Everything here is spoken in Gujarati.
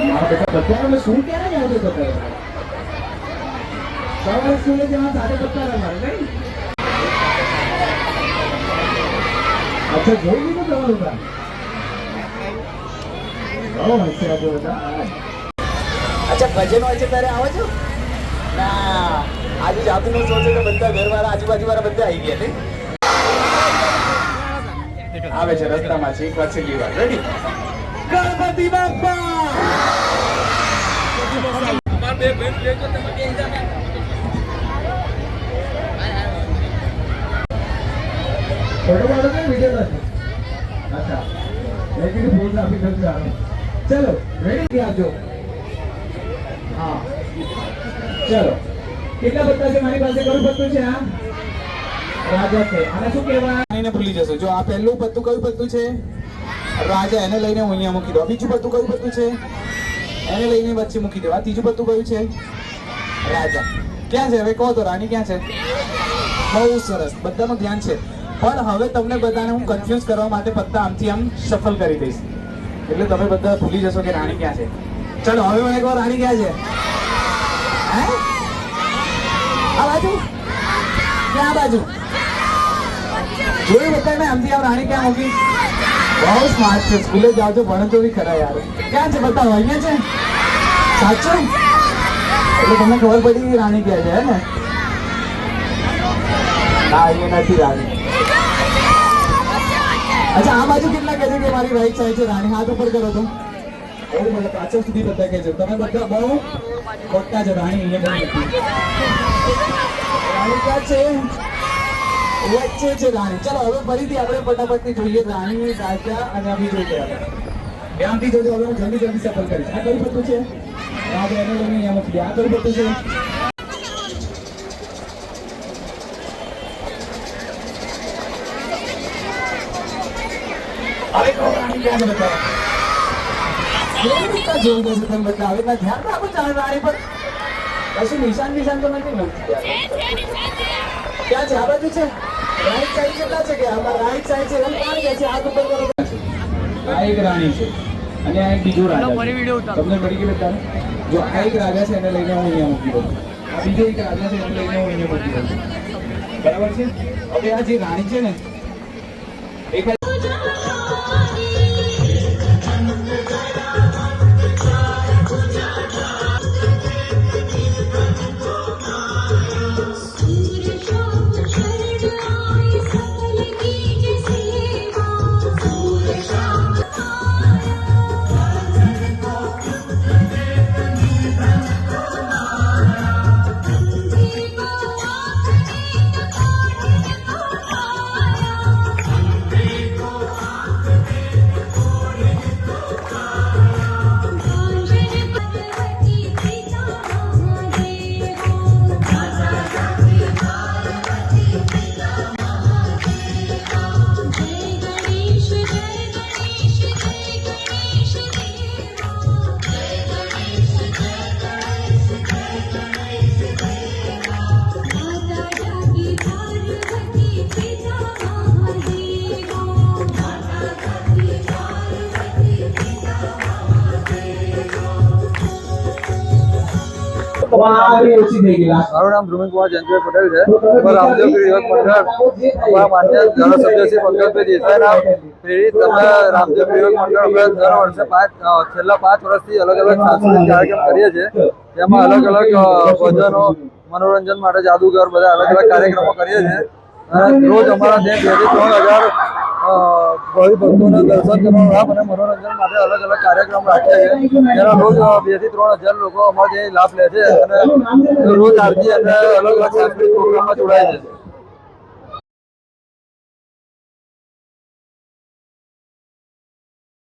નહીં? અચ્છા જોઈ લીધું છો ત્યારે આવો છો? ના, આજે જાતું શો છે તો બધા ઘરવાળા આજુબાજુ વાળા બધા આવી ગયા ને આવે છે, રસ્તામાં છે, એક વાર છેલ્લી ગણપતિ બાપા ફોટો પાડો કે વીડિયો નથી અચ્છા મેં કીધું ફોન આપી દઉં ચાલો રેડી આપજો હા ચલો કેટલા પત્તા છે મારી પાસે કયું પત્તું છે આ રાજા છે આને શું કહેવાય એને ભૂલી જશો જો આ પહેલું પત્તું કયું પત્તું છે રાજા એને લઈને હું અહીંયા મૂકી દો બીજું પત્તું કયું પત્તું છે એને લઈને વચ્ચે મૂકી દેવા. ત્રીજું પત્તું કયું છે? રાજા. ક્યાં છે? હવે કહો તો, રાણી ક્યાં છે? બહુ સરસ. બધાનું ધ્યાન છે. પણ હવે તમને બધાને હું કન્ફ્યુઝ કરવા માટે પત્તા આમથી આમ સફલ કરી દઈશ. એટલે તમે બધા ભૂલી જશો કે રાણી ક્યાં છે. ચલો, હવે મને કહો, રાણી ક્યાં છે? આ બાજુ? ક્યાં બાજુ. જોયું બધાને? આમથી આમ રાણી ક્યાં મૂકી? બહુ સ્માર્ટ છે સ્કૂલે જાઓ છો ભણે તો બી ખરા યાર ક્યાં છે બતાવો અહીંયા છે સાચું એટલે તમને ખબર પડી કે રાણી ક્યાં છે હે ને ના અહીંયા નથી રાણી અચ્છા આ બાજુ કેટલા કહે છે કે મારી રાઈટ સાઈડ છે રાણી હાથ ઉપર કરો તો એવું મને પાછળ સુધી બધા કહે છે તમે બધા બહુ ખોટા છો રાણી અહીંયા બહુ નથી રાણી ક્યાં છે વચ્ચે છે રાણી ચલો હવે ફરીથી આપણે ફટાફટથી જોઈએ રાણી રાજા અને અભી જોઈએ ધ્યાનથી જોજો હવે જલ્દી જલ્દી સફળ કરીશ. આ કયું પત્તું છે રાજા એને લઈને એમ મૂકી આ કયું પત્તું છે અરે રાણી ક્યાં છે બતાવો? જોઈ દો તમે બધા? હવે ધ્યાન રાખો ચાલે રાણી પર. કશું નિશાન નિશાન તો નથી ક્યાં છે? આ બાજુ છે? રાઈટ સાઈડ કેટલા છે કે આમાં રાઈટ સાઈડ છે એમ કોણ કે છે હાથ ઉપર કરો. આ એક રાણી છે. અને આ એક બીજો રાજા છે. તમને પડી ગયું બધાને? જો આ એક રાજા છે એને લઈને હું અહીંયા મૂકી દઉં. આ બીજો એક રાજા છે એને લઈને હું અહીંયા મૂકી દઉં. બરાબર છે? હવે આ જે રાણી છે ને દેખાય મારું નામ ધ્રુમિલ કુમાર જયંતભાઈ પટેલ છે. અમારા રામદેવ યુવક મંડળ અમારા માન્ય ધારાસભ્ય શ્રી પંકજભાઈ દેસાઈના મંડળ વર્ષે પાંચ છેલ્લા પાંચ વર્ષથી અલગ અલગ કાર્યક્રમ કરીએ છીએ. તેમાં અલગ અલગ ભજનો, મનોરંજન માટે જાદુગર, બધા અલગ અલગ કાર્યક્રમો કરીએ છીએ. રોજ અમારા ત્યાં ત્રણ હજાર ભાવિ ભક્તોના દર્શન કરવાનો લાભ અને મનોરંજન માટે અલગ અલગ કાર્યક્રમ રાખે છે. જેના રોજ બેથી ત્રણ હજાર લોકો અમારે લાભ લે છે અને રોજ આરતી અને અલગ અલગ સાંસ્કૃતિક પ્રોગ્રામમાં જોડાય છે.